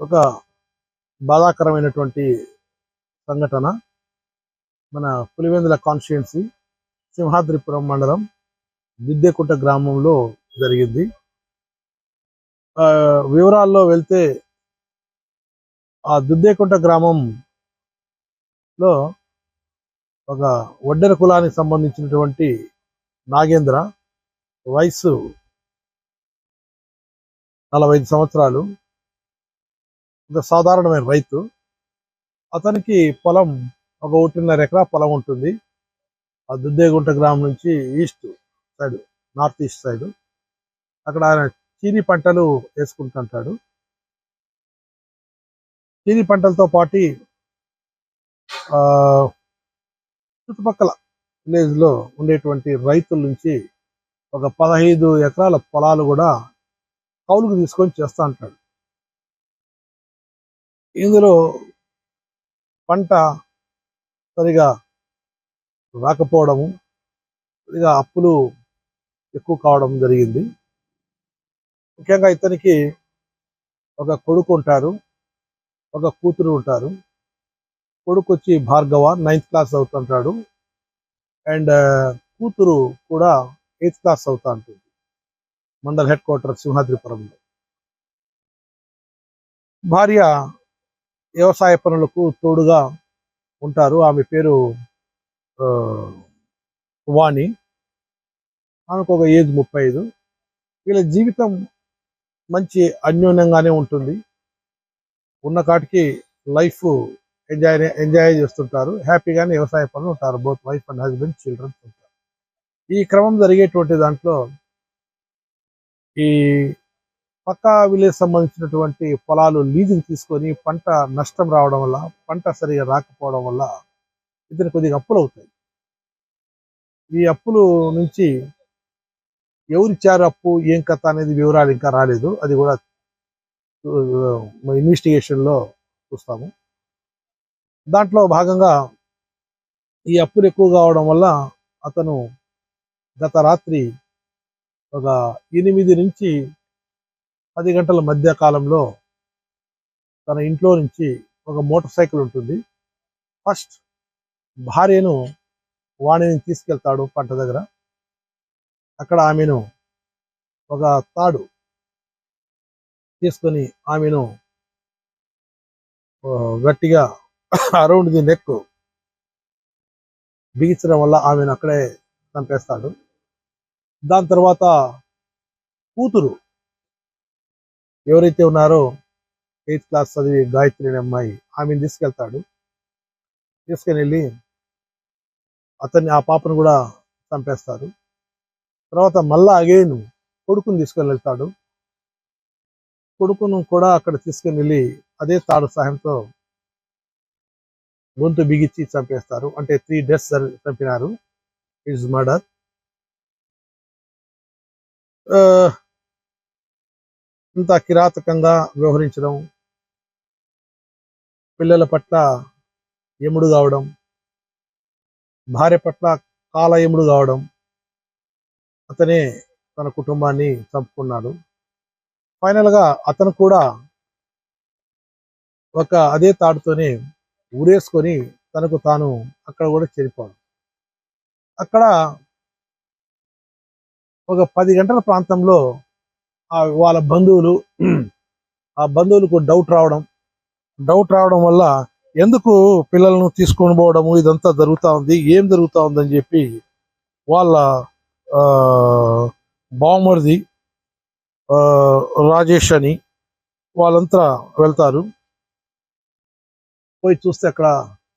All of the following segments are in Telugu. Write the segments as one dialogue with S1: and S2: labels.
S1: ఒక బాధాకరమైనటువంటి సంఘటన. మన పులివెందుల కాన్స్టిట్యున్సీ సింహాద్రిపురం మండలం దిద్దెకుంట గ్రామంలో జరిగింది. ఆ, వివరాల్లో వెళ్తే ఆ దుద్దేకుంట గ్రామంలో ఒక ఒడ్డెర కులానికి సంబంధించినటువంటి నాగేంద్ర వయసు నలభై ఐదు సంవత్సరాలు. ఒక సాధారణమైన రైతు అతనికి పొలం ఒక ఒకటిన్నర ఎకరా పొలం ఉంటుంది. ఆ దుద్దేగుంట గ్రామం నుంచి east side north east side. అక్కడ ఆయన చీని పంటలు వేసుకుంటుంటాడు. చీని పంటలతో పాటు ఆ, చుట్టుపక్కల విలేజ్లో ఉండేటువంటి రైతుల నుంచి ఒక పదహైదు ఎకరాల పొలాలు కూడా కౌలుకు తీసుకొని చేస్తా ఉంటాడు. ఇందులో పంట సరిగా రాకపోవడము సరిగా అప్పులు ఎక్కువ కావడం జరిగింది. ముఖ్యంగా ఇతనికి ఒక కొడుకు ఉంటారు ఒక కూతురు ఉంటారు. కొడుకు వచ్చి భార్గవ నైన్త్ క్లాస్ అవుతుంటాడు. అండ్ కూతురు కూడా ఎయిత్ క్లాస్ అవుతా ఉంటుంది. మండల్ హెడ్ క్వార్టర్ సింహాద్రిపురంలో భార్య వ్యవసాయ పనులకు తోడుగా ఉంటారు. ఆమె పేరు ఆ, వాణి. ఆమెకు ఒక ఏజ్ ముప్పై ఐదు వీళ్ళ జీవితం మంచి అన్యోన్యంగానే ఉంటుంది. ఉన్న కాటికి లైఫ్ ఎంజాయ్ ఎంజాయ్ చేస్తుంటారు. హ్యాపీగానే వ్యవసాయ పనులు ఉంటారు. Both wife and husband children ఉంటారు. ఈ క్రమం జరిగేటువంటి దాంట్లో ఈ పక్కా విలేజ్ సంబంధించినటువంటి పొలాలు లీజుకి తీసుకొని పంట నష్టం రావడం వల్ల పంట సరిగా రాకపోవడం వల్ల ఇతను కొద్దిగా అప్పులు అవుతాయి. ఈ అప్పులు నుంచి ఎవరిచ్చారు అప్పు ఏం కథ అనేది వివరాలు ఇంకా రాలేదు. అది కూడా ఇన్వెస్టిగేషన్లో చూస్తాము. దాంట్లో భాగంగా ఈ అప్పులు ఎక్కువ కావడం వల్ల అతను గత రాత్రి ఒక ఎనిమిది నుంచి పది గంటల మధ్య కాలంలో తన ఇంట్లో నుంచి ఒక మోటార్ సైకిల్ ఉంటుంది. ఫస్ట్ భార్యను వాణిని తీసుకెళ్తాడు పంట దగ్గర. అక్కడ ఆమెను ఒక తాడు తీసుకొని ఆమెను గట్టిగా అరౌండ్ ది నెక్ బిగించడం వల్ల ఆమెను అక్కడే చంపేస్తాడు. దాని తర్వాత కూతురు ఎవరైతే ఉన్నారో ఎయిత్ క్లాస్ చదివి గాయత్రి అనే అమ్మాయి ఆమెను తీసుకెళ్తాడు. తీసుకుని వెళ్ళి అతన్ని ఆ పాపను కూడా చంపేస్తారు. తర్వాత మళ్ళా అగైన్ కొడుకుని తీసుకొని వెళ్తాడు. కొడుకును కూడా అక్కడ తీసుకొని వెళ్ళి అదే తాడు సహాయంతో గొంతు బిగించి చంపేస్తారు. అంటే త్రీ డేస్ చంపినారు. It's murder. ఇంత కిరాతకంగా వ్యవహరించడం పిల్లల పట్ల ఎముడు కావడం భార్య పట్ల కాల ఎముడు కావడం అతనే తన కుటుంబాన్ని చంపుకున్నాడు. ఫైనల్గా అతను కూడా ఒక అదే తాడుతోనే ఊరేసుకొని తనకు తాను అక్కడ కూడా చనిపోవడం అక్కడ ఒక పది గంటల ప్రాంతంలో వాళ్ళ బంధువులు ఆ బంధువులకు డౌట్ రావడం. డౌట్ రావడం వల్ల ఎందుకు పిల్లలను తీసుకొని పోవడము ఇదంతా జరుగుతా ఉంది ఏం జరుగుతా ఉందని చెప్పి వాళ్ళ ఆ, బావమరిది ఆ, రాజేష్ అని వాళ్ళంతా వెళ్తారు. పోయి చూస్తే అక్కడ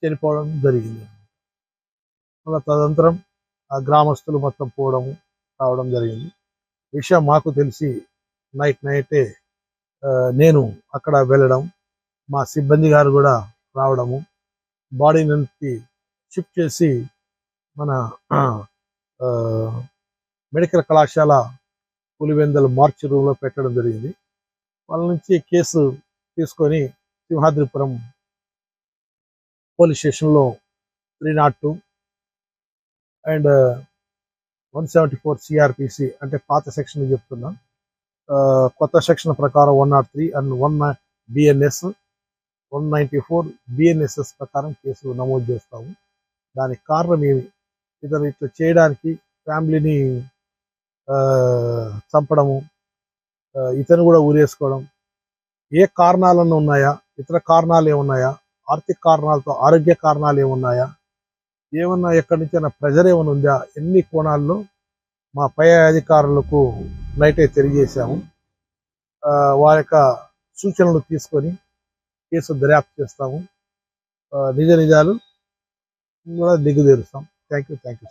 S1: చనిపోవడం జరిగింది. మళ్ళీ తదనంతరం ఆ గ్రామస్తులు మొత్తం పోవడము రావడం జరిగింది. విషయం మాకు తెలిసి నైట్ నైటే ఆ, నేను అక్కడ వెళ్ళడం మా సిబ్బంది గారు కూడా రావడము బాడీని షిఫ్ట్ చేసి మన ఆ, మెడికల్ కళాశాల పులివెందల మార్చి రూమ్లో పెట్టడం జరిగింది. వాళ్ళ నుంచి కేసు తీసుకొని సింహాద్రిపురం పోలీస్ స్టేషన్లో three nought two and one seventy four CrPC అంటే పాత సెక్షన్ చెప్తున్నా. కొత్త సెక్షన్ ప్రకారం one nought three and one BNS one ninety four BNSS ప్రకారం కేసు నమోదు చేస్తాము. దానికి కారణం ఏమి? ఇతను ఇట్లా చేయడానికి ఫ్యామిలీని ఆ, చంపడము ఇతను కూడా ఊరేసుకోవడం. ఏ కారణాలను ఉన్నాయా? ఇతర కారణాలు ఏమున్నాయా? ఆర్థిక కారణాలతో ఆరోగ్య కారణాలు ఏమున్నాయా? ఏమన్నా ఎక్కడి నుంచి ప్రెజర్ ఏమైనా ఉందా? ఎన్ని కోణాల్లో మా పై అధికారులకు నైటే తెలియజేశాము ఆ, వారి యొక్క సూచనలు తీసుకొని కేసు దర్యాప్తు చేస్తాము. ఆ, నిజ నిజాలు కూడా దిగుదేరుస్తాం. Thank you thank you